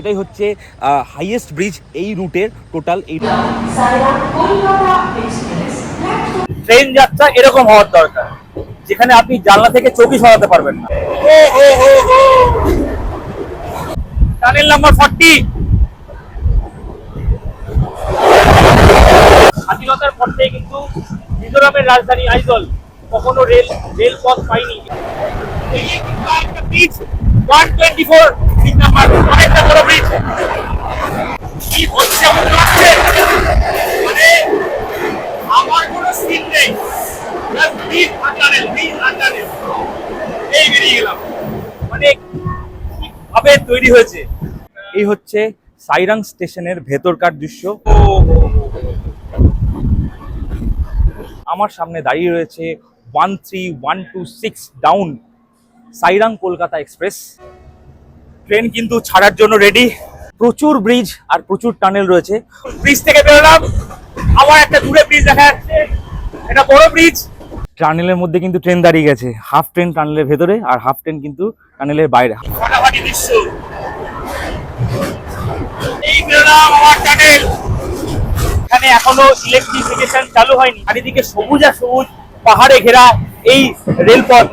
এটাই হচ্ছে highest bridge এই রুটের টোটাল এই ট্রেন যাত্রা এরকম হওয়ার দরকার, যেখানে আপনি জানলা থেকে চোখই সরাতে পারবেন না। টানেল নাম্বার ফর্টি স্বাধীনতার পর থেকে কিন্তু মিজোরামের রাজধানী আইজল কখনো রেল, রেলপথ ব্রিজ ওয়ান টোয়েন্টি ফোর কি হচ্ছে মনে আমার কোনো সিন নেই ব্রিজ আন্ডারে ব্রিজ আন্ডারে এই বেরিয়ে গেলাম মানে কীভাবে তৈরি হয়েছে এই হচ্ছে সাইরাং স্টেশনের ভেতরকার দৃশ্য। আমার সামনে দাঁড়িয়ে রয়েছে one three one two six down Sairang Kolkata express. Train কিন্তু ছাড়ার জন্য রেডি প্রচুর ব্রিজ আর প্রচুর টানেল রয়েছে। ব্রিজ থেকে বেরোলাম। আবার একটা দূরে ব্রিজ দেখা যাচ্ছে। এটা বড় ব্রিজ টানেলের মধ্যে কিন্তু ট্রেন দাঁড়িয়ে গেছে। হাফ ট্রেন টানেলের ভেতরে আর হাফ ট্রেন কিন্তু টানেলের বাইরে। টানেল এখানে এখনও ইলেকট্রিফিকেশন চালু হয়নি। চারিদিকে সবুজ আর সবুজ পাহাড়ে ঘেরা এই রেলপথ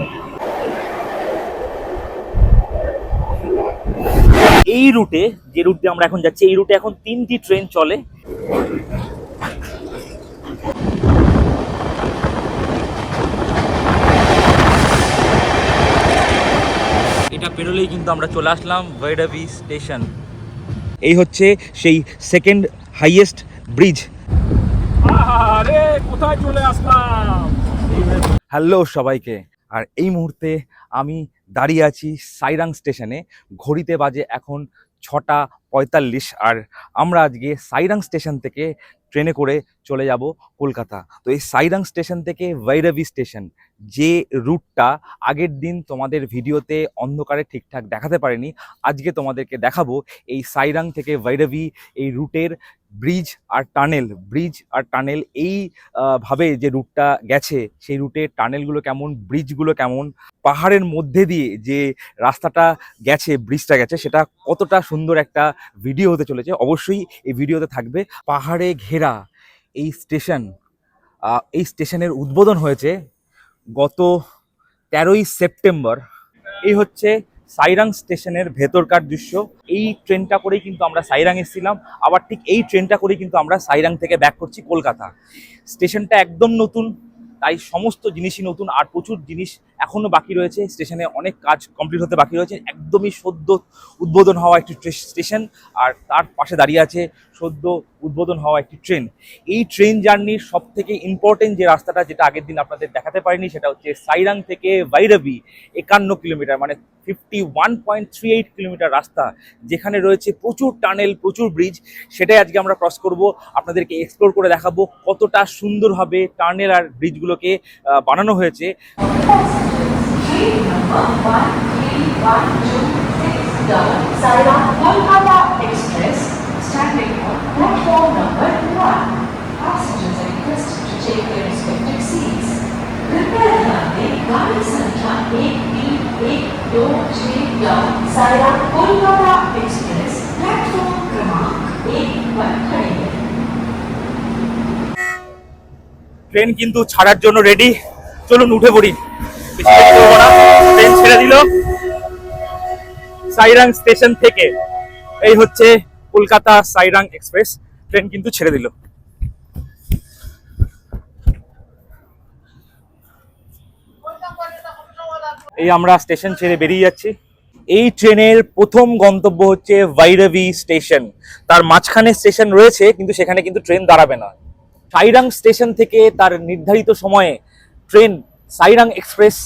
এই রুটে যে রুট দিয়ে আমরা এখন যাচ্ছি এই রুটে এখন তিনটি ট্রেন চলে। এটা পেরোলেই কিন্তু আমরা চলে আসলাম ভৈরবী স্টেশন। এই হচ্ছে সেই সেকেন্ড হাইয়েস্ট ব্রিজ কোথায় চলে আসলাম? হ্যালো সবাইকে আর এই মুহূর্তে আমি দাঁড়িয়ে আছি সাইরাং স্টেশনে। ঘড়িতে বাজে এখন ছটা পঁয়তাল্লিশ আর আমরা আজকে সাইরাং স্টেশন থেকে ট্রেনে করে চলে যাব কলকাতা। তো এই সাইরাং স্টেশন থেকে ভৈরবী স্টেশন, যে রুটটা আগের দিন তোমাদের ভিডিওতে অন্ধকারে ঠিকঠাক দেখাতে পারেনি, আজকে তোমাদেরকে দেখাবো এই সাইরাং থেকে ভৈরবী এই রুটের ব্রিজ আর টানেল, ব্রিজ আর টানেল এই ভাবে যে রুটটা গেছে, সেই রুটের টানেলগুলো কেমন, ব্রিজগুলো কেমন, পাহাড়ের মধ্যে দিয়ে যে রাস্তাটা গেছে, ব্রিজটা গেছে, সেটা কতটা সুন্দর একটা ভিডিও হতে চলেছে। অবশ্যই এই ভিডিওতে থাকবে পাহাড়ে ঘেরা এই স্টেশন এই স্টেশনের উদ্বোধন হয়েছে গত তেরোই সেপ্টেম্বর। এই হচ্ছে সাইরাং স্টেশনের ভেতরকার দৃশ্য। এই ট্রেনটা করেই কিন্তু আমরা সাইরাং এসেছিলাম। আবার ঠিক এই ট্রেনটা করেই কিন্তু আমরা সাইরাং থেকে ব্যাক করছি কলকাতা। স্টেশনটা একদম নতুন, তাই সমস্ত জিনিসই নতুন, আর প্রচুর জিনিস এখনও বাকি রয়েছে। স্টেশনে অনেক কাজ কমপ্লিট হতে বাকি রয়েছে। একদমই সদ্য উদ্বোধন হওয়া একটি স্টেশন আর তার পাশে দাঁড়িয়ে আছে সদ্য উদ্বোধন হওয়া একটি ট্রেন। এই ট্রেন জার্নির সব থেকে ইম্পর্টেন্ট যে রাস্তাটা যেটা আগের দিন আপনাদের দেখাতে পারিনি, সেটা হচ্ছে সাইরাং থেকে বাইরবি একান্ন কিলোমিটার মানে fifty one point three eight kilometre রাস্তা, যেখানে রয়েছে প্রচুর টানেল, প্রচুর ব্রিজ সেটাই আজকে আমরা ক্রস করব। আপনাদেরকে এক্সপ্লোর করে দেখাবো কতটা সুন্দরভাবে টানেল আর ব্রিজগুলোকে বানানো হয়েছে। Train number one three one two six down Saira Kolkata express standing on platform number one Passengers are requested to take their respective seats. कृपया ध्यान दें गाड़ी संख्या एक तीन एक दो छह down Saira Kolkata express platform क्रमांक एक पर खड़ी है ট্রেন কিন্তু ছাড়ার জন্য রেডি চলুন উঠে পড়ি ছেড়ে দিল। সাইরাং স্টেশন থেকে। এই হচ্ছে কলকাতা সাইরাং এক্সপ্রেস ট্রেন কিন্তু ছেড়ে দিল। এই আমরা স্টেশন ছেড়ে বেরিয়ে যাচ্ছি। এই ট্রেনের প্রথম গন্তব্য হচ্ছে ভৈরবী স্টেশন তার মাঝখানে স্টেশন রয়েছে, কিন্তু সেখানে কিন্তু ট্রেন দাঁড়াবে না। সাইরাং স্টেশন থেকে তার নির্ধারিত সময়ে ট্রেন সাইরাং এক্সপ্রেস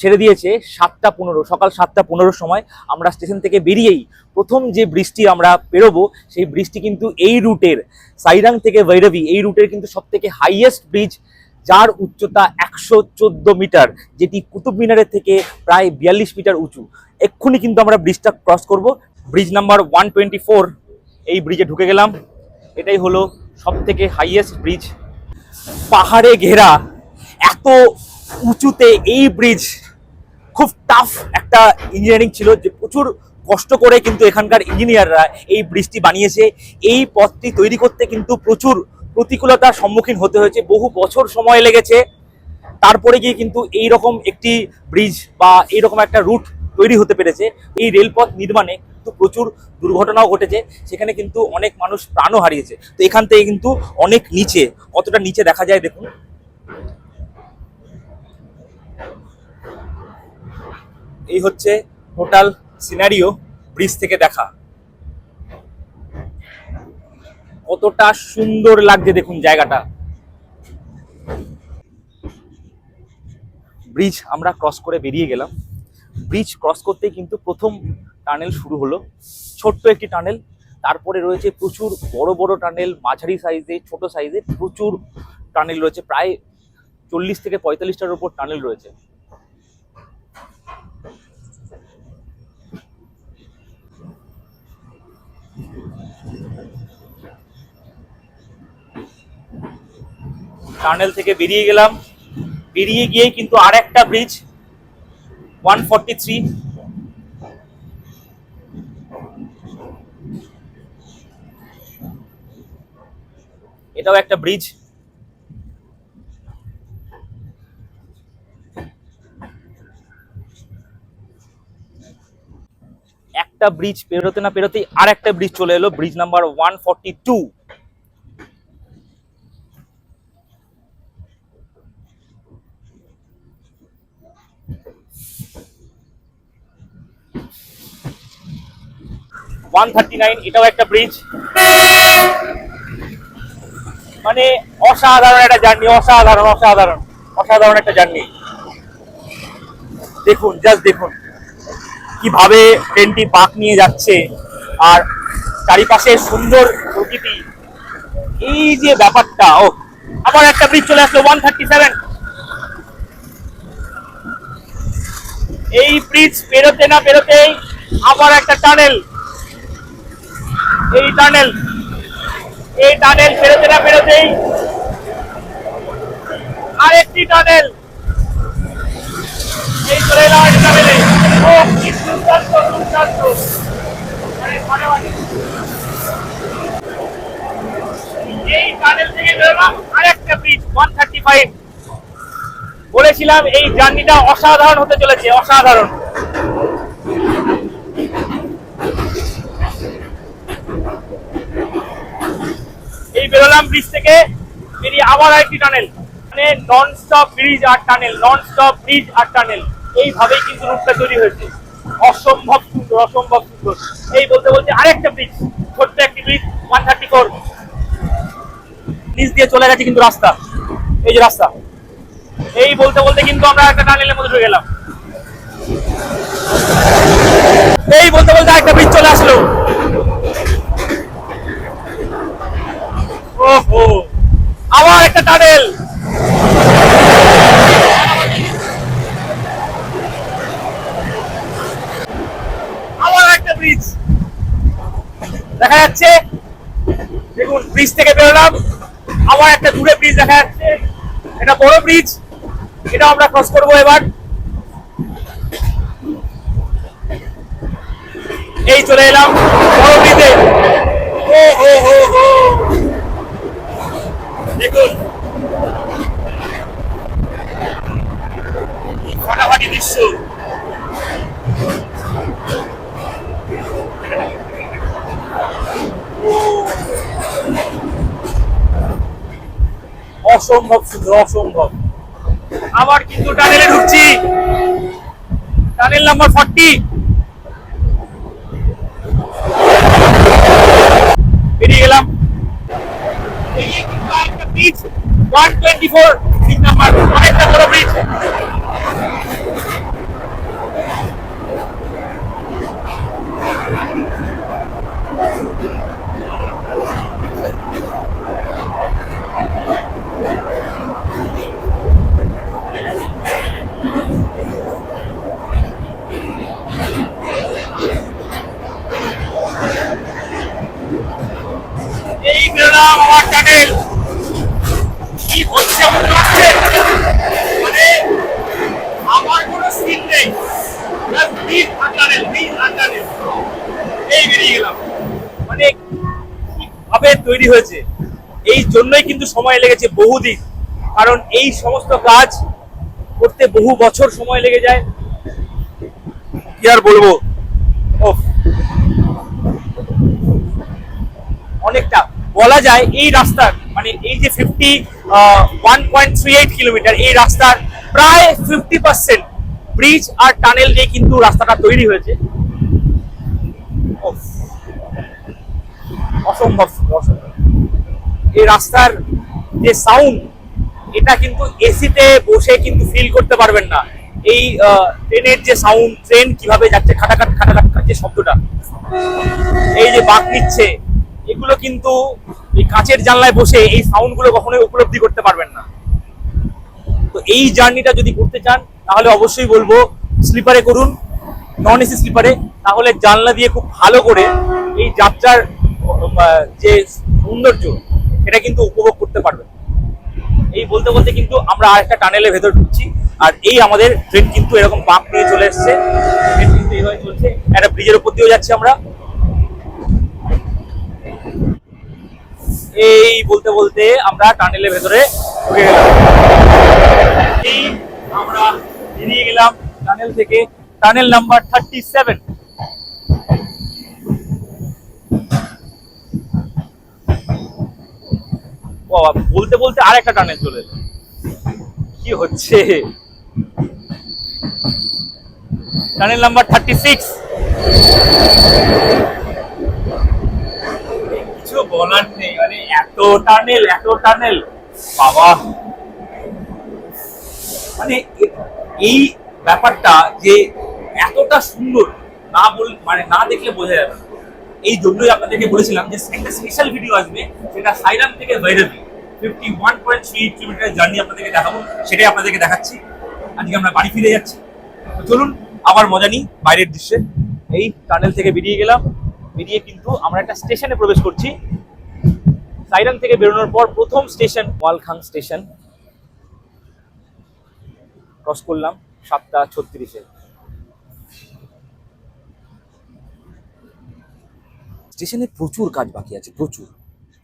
ছেড়ে দিয়েছে, সাতটা পনেরো, সকাল সাতটা পনেরোর সময় আমরা স্টেশন থেকে বেরিয়েই প্রথম যে ব্রিজটি আমরা পেরোবো, সেই ব্রিজটি কিন্তু এই রুটের, সাইরাং থেকে ভৈরবী, এই রুটের কিন্তু সব থেকে হাইয়েস্ট ব্রিজ যার উচ্চতা একশো চোদ্দ মিটার, যেটি কুতুব মিনারের থেকে প্রায় বিয়াল্লিশ মিটার উঁচু। এক্ষুনি কিন্তু আমরা ব্রিজটা ক্রস করব। ব্রিজ নাম্বার ওয়ান এই ব্রিজে ঢুকে গেলাম। এটাই হলো সব থেকে হাইয়েস্ট ব্রিজ পাহাড়ে ঘেরা, এত উঁচুতে এই ব্রিজ খুব টাফ একটা ইঞ্জিনিয়ারিং ছিল যে প্রচুর কষ্ট করে কিন্তু এখানকার ইঞ্জিনিয়াররা এই ব্রিজটি বানিয়েছে। এই পথটি তৈরি করতে কিন্তু প্রচুর প্রতিকূলতার সম্মুখীন হতে হয়েছে। বহু বছর সময় লেগেছে। তারপরে গিয়ে কিন্তু এই রকম একটি ব্রিজ বা এইরকম একটা রুট তৈরি হতে পেরেছে। এই রেলপথ নির্মাণে কিন্তু প্রচুর দুর্ঘটনাও ঘটেছে। সেখানে কিন্তু অনেক মানুষ প্রাণও হারিয়েছে। তো এখান থেকে কিন্তু অনেক নিচে, কতটা নিচে দেখা যায় দেখুন। এই হচ্ছে টোটাল সিনারিও ব্রিজ থেকে দেখা। কতটা সুন্দর লাগছে দেখুন জায়গাটা। ব্রিজ আমরা ক্রস করে বেরিয়ে গেলাম। ব্রিজ ক্রস করতেই কিন্তু প্রথম টানেল শুরু হলো। ছোট্ট একটি টানেল, তারপরে রয়েছে প্রচুর বড় বড় টানেল, মাঝারি সাইজে, ছোট সাইজে প্রচুর টানেল রয়েছে। প্রায় চল্লিশ থেকে পঁয়তাল্লিশটার উপর টানেল রয়েছে। টানেল থেকে বেরিয়ে গেলাম। বেরিয়ে গিয়ে কিন্তু আর একটা ব্রিজ ওয়ান থ্রি এটাও একটা ব্রিজ একটা ব্রিজ পেরোতে না পেরোতেই আর একটা ব্রিজ চলে এলো bridge number one forty two one thirty nine, এটাও একটা ব্রিজ মানে অসাধারণ একটা জার্নি অসাধারণ অসাধারণ অসাধারণ একটা জার্নি দেখুন জাস্ট দেখুন, কীভাবে ট্রেনটি বাঁক নিয়ে যাচ্ছে, আর চারিপাশে সুন্দর প্রকৃতি। এই যে ব্যাপারটা, ও, আবার একটা ব্রিজ চলে আসলো, ওয়ান থার্টি সেভেন। এই ব্রিজ পেরোতে না পেরোতেই আবার একটা টানেল এই টানেল এই টানেল পেরোতে না পেরোতেই আরেকটি টানেল। এই চলে এলাম একটা টানেলে। এই টানেল থেকে বেরোলাম আরেকটা ওয়ান থার্টি ফাইভ বলেছিলাম এই জার্নিটা অসাধারণ হতে চলেছে, অসাধারণ। এই বেরোলাম ব্রিজ থেকে বেরিয়ে আবার একটি টানেল মানে নন স্টপ ব্রিজ আর টানেল নন স্টপ ব্রিজ আর টানেল এইভাবেই কিন্তু রুটটা তৈরি হয়েছে। অসম্ভব সুন্দর অসম্ভব সুন্দর। এই বলতে বলতে আরেকটা ব্রিজ ছোট্ট একটি ব্রিজ ওয়ান থার্টি ফোর নিচ দিয়ে চলে গেছে কিন্তু রাস্তা। এই যে রাস্তা। এই বলতে বলতে কিন্তু আমরা একটা টানেলের মধ্যে ঢুকে গেলাম। এই বলতে বলতে একটা ব্রিজ চলে আসলো। ওহো, আবার একটা টানেল। আবার একটা ব্রিজ দেখা যাচ্ছে, দেখুন ব্রিজ থেকে বেরোলাম। আবার একটা দূরে ব্রিজ দেখা যাচ্ছে। এটা বড় ব্রিজ এটা আমরা ক্রস করব এবার। এই চলে এলাম বড় ব্রিজে ও হো হো হো অসম্ভব সুন্দর অসম্ভব। আবার কিন্তু টানেলে ঢুকছি। টানেল নাম্বার ফর্টি বেরিয়ে গেলাম এই কিন্তু আরেকটা bridge one twenty four bridge number অনেকটা বড় ব্রিজ এই বেরোলাম আমার টানেল তৈরি হয়েছে এই জন্যই কিন্তু সময় লেগেছে বহুদিন কারণ এই সমস্ত কাজ করতে বহু বছর সময় লেগে যায় কি আর বলব অনেকটা বলা যায় এই রাস্তার মানে এই যে fifty one point three eight kilometre এই রাস্তার প্রায় ফিফটি পার্সেন্ট ব্রিজ আর টানেল দিয়ে কিন্তু রাস্তাটা তৈরি হয়েছে। অসম্ভব এই রাস্তার যে সাউন্ড এটা কিন্তু এসিতে বসে কিন্তু ফিল করতে পারবেন না। এই ট্রেনের যে সাউন্ড ট্রেন কীভাবে যাচ্ছে খাটাখাট খাটাখাট যে শব্দটা, এই যে বাঁক নিচ্ছে, এগুলো কিন্তু এই কাঁচের জানলায় বসে এই সাউন্ডগুলো কখনোই উপলব্ধি করতে পারবেন না। তো এই জার্নিটা যদি করতে চান, তাহলে অবশ্যই বলব স্লিপারে করুন নন এসি স্লিপারে, তাহলে জানলা দিয়ে খুব ভালো করে এই যাত্রার যে সৌন্দর্য, সেটা কিন্তু উপভোগ করতে পারবেন। এই বলতে বলতে কিন্তু আমরা আর একটা টানেলের ভেতর ঢুকছি, আর এই আমাদের ট্রেন কিন্তু এরকম বাঁক নিয়ে চলে এসছে। ট্রেন কিন্তু এইভাবে চলছে, একটা ব্রিজের উপর দিয়েও যাচ্ছি আমরা। এই বলতে বলতে আমরা টানেলের ভেতরে ঢুকে গেলাম। এই আমরা বেরিয়ে গেলাম টানেল থেকে। টানেল নাম্বার থার্টি সেভেন বলতে বলতে আর একটা টানেল চলে। কি হচ্ছে? টানেল নাম্বার থার্টি সিক্স বলার নেই। মানে এত টানেল এত টানেল। বাবা। মানে এই ব্যাপারটা যে এতটা সুন্দর, না বল মানে না দেখলে বোঝা যাবে এই জন্যই আপনাদেরকে বলেছিলাম যে একটা স্পেশাল ভিডিও আসবে, সেটা সাইরাম থেকে Bhairabi fifty one point three kilometre journey আপনাদেরকে দেখাবো, সেটাই আপনাদেরকে দেখাচ্ছি। আজকে আমরা বাড়ি ফিরে যাচ্ছি। চলুন, আবার মজা নিই বাইরের দৃশ্যে। এই টানেল থেকে বেরিয়ে গেলাম। বেরিয়ে কিন্তু আমরা একটা স্টেশনে প্রবেশ করছি। সাইরাম থেকে বেরোনোর পর প্রথম স্টেশন ওয়ালখাং স্টেশন। ক্রস করলাম, সাতটা ছত্রিশে। স্টেশনে প্রচুর কাজ বাকি আছে, প্রচুর।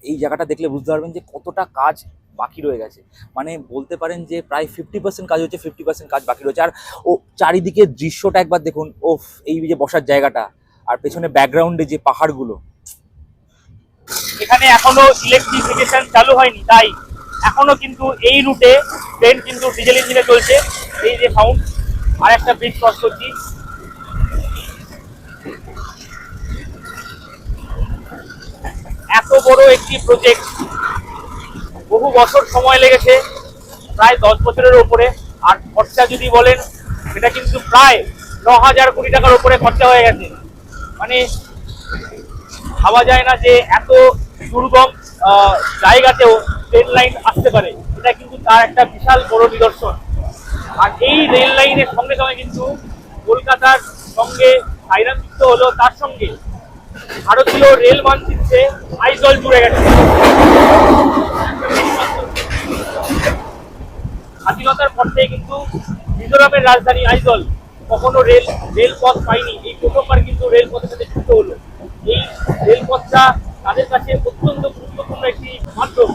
এই জায়গাটা দেখলে বুঝতে পারবেন যে কতটা কাজ বাকি রয়ে গেছে। মানে বলতে পারেন যে প্রায় ফিফটি পার্সেন্ট কাজ হচ্ছে ফিফটি পার্সেন্ট কাজ বাকি রয়েছে। আর ও চারিদিকে দৃশ্যটা একবার দেখুন ও এই যে বসার জায়গাটা, আর পেছনে ব্যাকগ্রাউন্ডে যে পাহাড়গুলো এখানে এখনও ইলেকট্রিফিকেশন চালু হয়নি, তাই এখনও কিন্তু এই রুটে ট্রেন কিন্তু ডিজেল ইঞ্জিনে চলছে। এই যে সাউন্ড আর একটা ব্রিজ ক্রস করছি। এত বড় একটি প্রজেক্ট বহু বছর সময় লেগেছে, প্রায় দশ বছরের উপরে। আর খরচা যদি বলেন, সেটা কিন্তু প্রায় ন হাজার কোটি টাকার উপরে খরচা হয়ে গেছে। মানে ভাবা যায় না যে এত দুর্গম জায়গাতেও ট্রেন লাইন আসতে পারে। এটা কিন্তু তার একটা বিশাল বড় নিদর্শন। আর এই রেল লাইনের সঙ্গে সঙ্গে কিন্তু কলকাতার সঙ্গে সাইরাম যুক্ত হলো, তার সঙ্গে ভারতীয় রেল মানচিত্রে আইজল জুড়ে গেছে। স্বাধীনতার পর থেকে কিন্তু মিজোরামের রাজধানী আইজল কখনো রেল রেলপথ পায়নি। এই প্রথমবার কিন্তু রেলপথের সাথে যুক্ত হলো। এই রেলপথটা তাদের কাছে অত্যন্ত গুরুত্বপূর্ণ একটি মাধ্যম।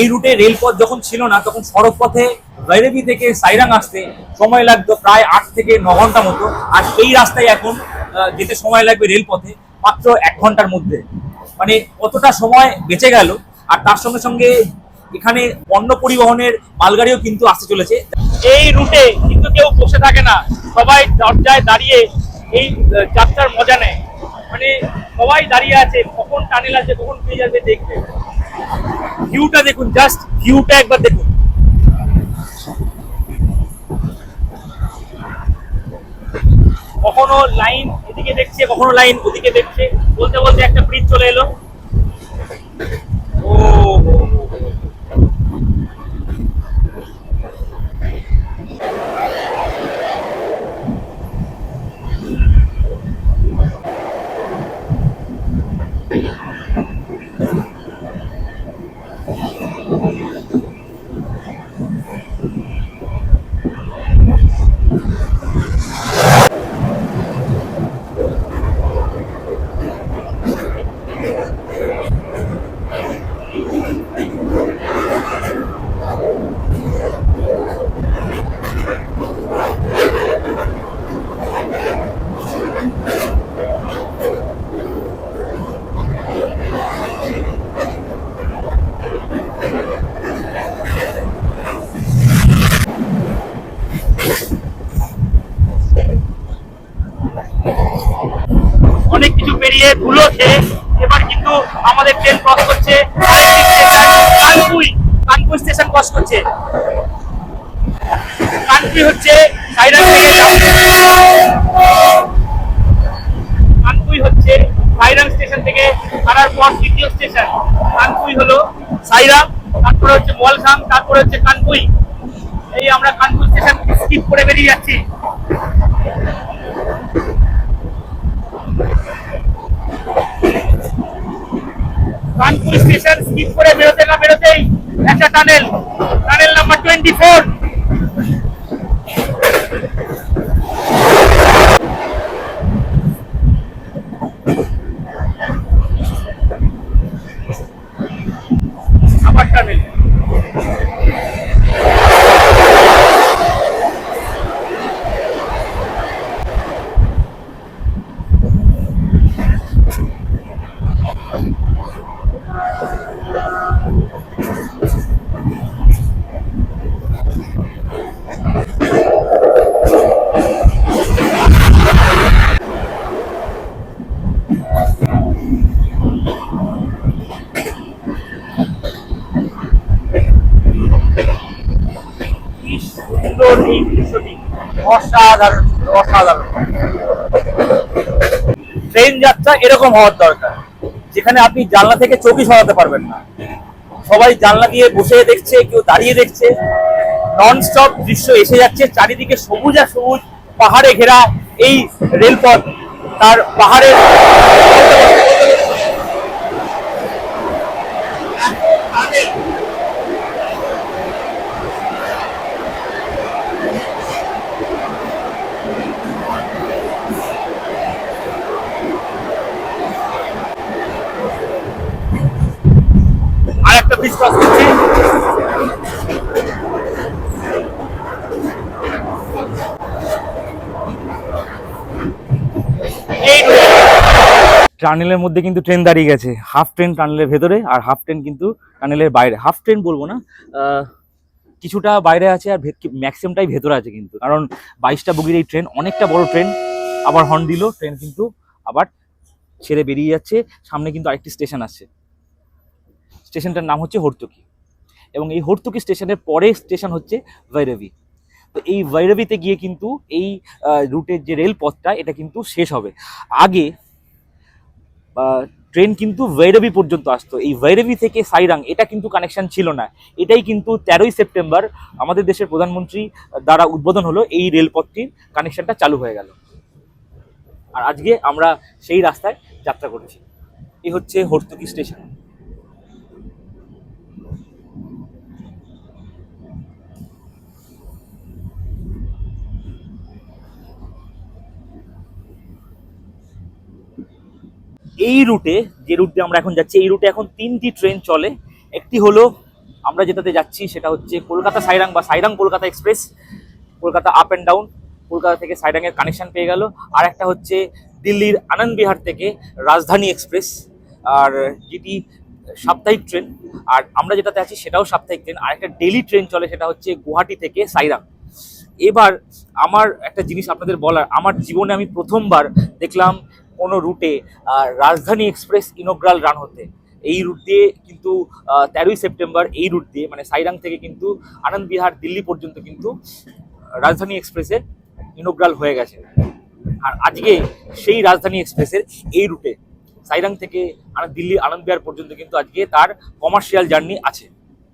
এই রুটে রেলপথ যখন ছিল না, তখন সড়ক পথে ভৈরবী থেকে সাইরাং আসতে সময় লাগতো প্রায় আট থেকে ন ঘণ্টা মতো। আর এই রাস্তায় এখন যেতে সময় লাগবে রেলপথে মাত্র এক ঘণ্টার মধ্যে। মানে কতটা সময় বেঁচে গেল, আর তার সঙ্গে সঙ্গে এখানে পণ্য পরিবহনের মালগাড়িও কিন্তু আসতে চলেছে। এই রুটে কিন্তু কেউ বসে থাকে না। সবাই দরজায় দাঁড়িয়ে এই যাত্রার মজা নেয়। মানে সবাই দাঁড়িয়ে আছে, কখন টানেল আছে কখন পেয়ে যাবে দেখবে ভিউটা দেখুন জাস্ট ভিউটা একবার দেখুন। কখনো লাইন এদিকে দেখছে, কখনো লাইন ওদিকে দেখছে। বলতে বলতে একটা ব্রিজ চলে এলো। ট্রেন ক্রস করছে। কানপুই কানপুই স্টেশন ক্রস করছে। কানপুই হচ্ছে সাইরান কানপুই হচ্ছে সাইরাম স্টেশন থেকে ছাড়ার পর দ্বিতীয় স্টেশন কানপুই হলো সাইরাম, তারপরে হচ্ছে মলখাম, তারপরে হচ্ছে কানপুই। এই আমরা কানপুই স্টেশন স্কিপ করে বেরিয়ে যাচ্ছি। কানপুর স্টেশন, স্কিপ করে বেরোতে না বেরোতেই একটা tunnel. Tunnel number twenty four. আবার টানেল। অসাধারণ অসাধারণ। ট্রেন যাত্রা এরকম হওয়ার দরকার, যেখানে আপনি জানলা থেকে চোখই সরাতে পারবেন না। সবাই জানলা দিয়ে বসে দেখছে, কেউ দাঁড়িয়ে দেখছে। নন স্টপ দৃশ্য এসে যাচ্ছে, চারিদিকে সবুজ আর সবুজ পাহাড়ে ঘেরা এই রেলপথ, তার পাহাড়ের টানেলের মধ্যে কিন্তু ট্রেন দাঁড়িয়ে গেছে। হাফ ট্রেন টানেলের ভেতরে আর হাফ ট্রেন কিন্তু টানেলের বাইরে। হাফ ট্রেন বলব না কিছুটা বাইরে আছে আর ম্যাক্সিমামটাই ভেতরে আছে কিন্তু। কারণ বাইশটা বগির এই ট্রেন অনেকটা বড় ট্রেন আবার হর্ন দিল ট্রেন কিন্তু আবার ছেড়ে বেরিয়ে যাচ্ছে। সামনে কিন্তু আরেকটি স্টেশন আছে। স্টেশনটার নাম হচ্ছে হর্তুকি। এবং এই হর্তুকি স্টেশনের পরে স্টেশন হচ্ছে ভৈরবী। তো এই ভৈরবীতে গিয়ে কিন্তু এই রুটের যে রেলপথটা, এটা কিন্তু শেষ হবে। আগে ট্রেন কিন্তু ভৈরবী পর্যন্ত আসতো। এই ভৈরবী থেকে সাইরাং, এটা কিন্তু কানেকশন ছিল না। এটাই কিন্তু তেরোই সেপ্টেম্বর আমাদের দেশের প্রধানমন্ত্রী দ্বারা উদ্বোধন হলো এই রেলপথটির কানেকশনটা চালু হয়ে গেল। আর আজকে আমরা সেই রাস্তায় যাত্রা করছি। এই হচ্ছে হর্তুকি স্টেশন। এই রুটে, যে রুট দিয়ে আমরা এখন যাচ্ছি, এই রুটে এখন তিনটি ট্রেন চলে। একটি হলো, আমরা যেটাতে যাচ্ছি সেটা হচ্ছে কলকাতা সাইরাং বা Sairang Kolkata express, Kolkata up and down Kolkata থেকে সাইরাংয়ের কানেকশন পেয়ে গেল। আর একটা হচ্ছে দিল্লির আনন্দ বিহার থেকে রাজধানী এক্সপ্রেস, আর যেটি সাপ্তাহিক ট্রেন। আর আমরা যেটাতে আছি সেটাও সাপ্তাহিক ট্রেন। আর একটা ডেলি ট্রেন চলে, সেটা হচ্ছে গুয়াহাটি থেকে সাইরাং। এবার আমার একটা জিনিস আপনাদের বলার, আমার জীবনে আমি প্রথমবার দেখলাম কোনো রুটে রাজধানী এক্সপ্রেস ইনোগ্রাল রান হতে। এই রুট দিয়ে কিন্তু তেরোই সেপ্টেম্বর এই রুট দিয়ে মানে সাইরাং থেকে কিন্তু আনন্দ বিহার দিল্লি পর্যন্ত কিন্তু রাজধানী এক্সপ্রেসের ইনোগ্রাল হয়ে গেছে। আর আজকে সেই রাজধানী এক্সপ্রেসের এই রুটে, সাইরাং থেকে দিল্লি আনন্দ বিহার পর্যন্ত কিন্তু আজকে তার কমার্শিয়াল জার্নি আছে।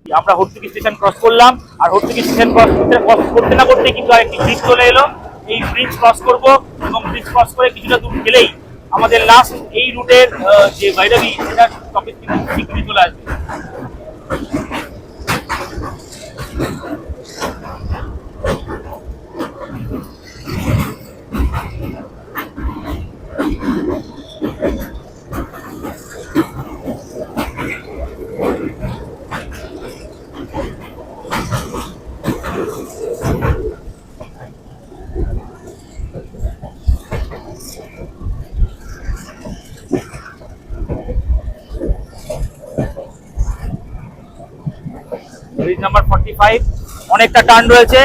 আমরা হর্তুকি স্টেশন ক্রস করলাম, আর হর্তুকি স্টেশন ক্রস করতে ক্রস করতে না করতে কিন্তু আরেকটি ব্রিজ চলে এলো। এই ব্রিজ ক্রস করব, এবং ব্রিজ ক্রস করে কিছুটা দূর গেলেই আমাদের লাস্ট এই রুটের যে ভৈরবী সেটার টপিক কিন্তু শীঘ্রই চলে আসবে। ব্রিজ নাম্বার ফর্টি ফাইভ অনেকটা টার্ন রয়েছে।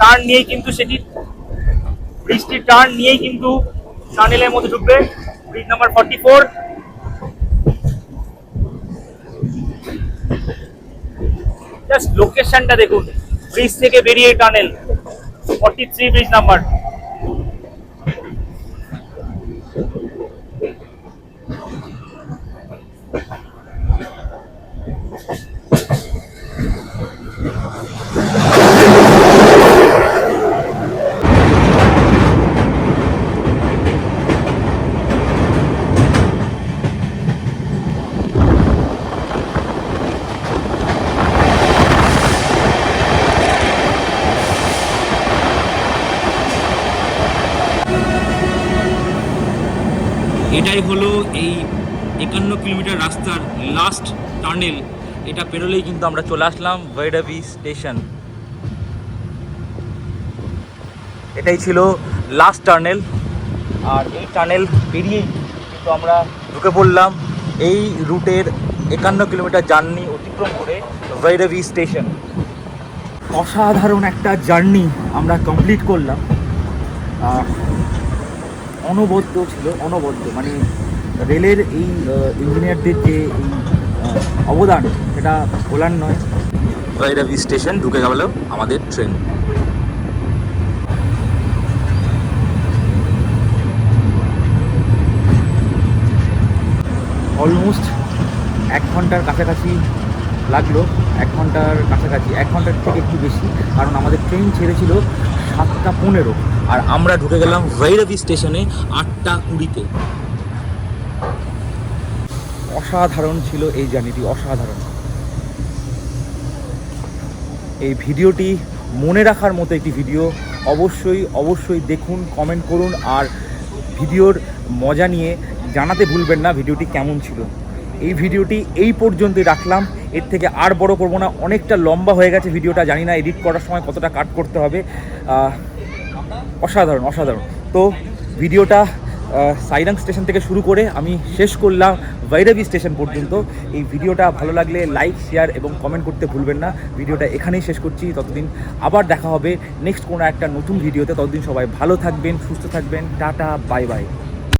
টার্ন নিয়েই কিন্তু সেটি ব্রিজটির টার্ন নিয়েই কিন্তু টানেলের মধ্যে ঢুকবে। Bridge number forty four just লোকেশনটা দেখুন। ব্রিজ থেকে বেরিয়ে tunnel. Forty three bridge number এটাই হলো এই একান্ন কিলোমিটার রাস্তার লাস্ট টানেল এটা পেরোলেই কিন্তু আমরা চলে আসলাম ভৈরবী স্টেশন। এটাই ছিল লাস্ট টানেল আর এই টানেল পেরিয়েই কিন্তু আমরা ঢুকে পড়লাম এই রুটের একান্ন কিলোমিটার জার্নি অতিক্রম করে ভৈরবী স্টেশন। অসাধারণ একটা জার্নি আমরা কমপ্লিট করলাম। অনবদ্য ছিল অনবদ্য। মানে রেলের এই ইঞ্জিনিয়ারদের যে এই অবদান সেটা বলার নয়। ভৈরবী স্টেশন ঢুকে গেল আমাদের ট্রেন অলমোস্ট এক ঘণ্টার কাছাকাছি লাগল। এক ঘণ্টার কাছাকাছি এক ঘণ্টার থেকে একটু বেশি কারণ আমাদের ট্রেন ছেড়েছিল সাতটা পনেরো। আর আমরা ঢুকে গেলাম ভৈরবী স্টেশনে আটটা কুড়িতে। অসাধারণ ছিল এই জার্নিটি, অসাধারণ। এই ভিডিওটি মনে রাখার মতো একটি ভিডিও। অবশ্যই অবশ্যই দেখুন কমেন্ট করুন আর ভিডিওর মজা নিয়ে জানাতে ভুলবেন না ভিডিওটি কেমন ছিল। এই ভিডিওটি এই পর্যন্তই রাখলাম। এর থেকে আর বড় করব না। অনেকটা লম্বা হয়ে গেছে ভিডিওটা, জানি না এডিট করার সময় কতটা কাট করতে হবে। অসাধারণ অসাধারণ। তো ভিডিওটা সাইরাং স্টেশন থেকে শুরু করে আমি শেষ করলাম ভৈরবী স্টেশন পর্যন্ত। এই ভিডিওটা ভালো লাগলে লাইক, শেয়ার এবং কমেন্ট করতে ভুলবেন না। ভিডিওটা এখানেই শেষ করছি। ততদিন আবার দেখা হবে নেক্সট কোনো একটা নতুন ভিডিওতে। ততদিন সবাই ভালো থাকবেন, সুস্থ থাকবেন। Tata, bye bye.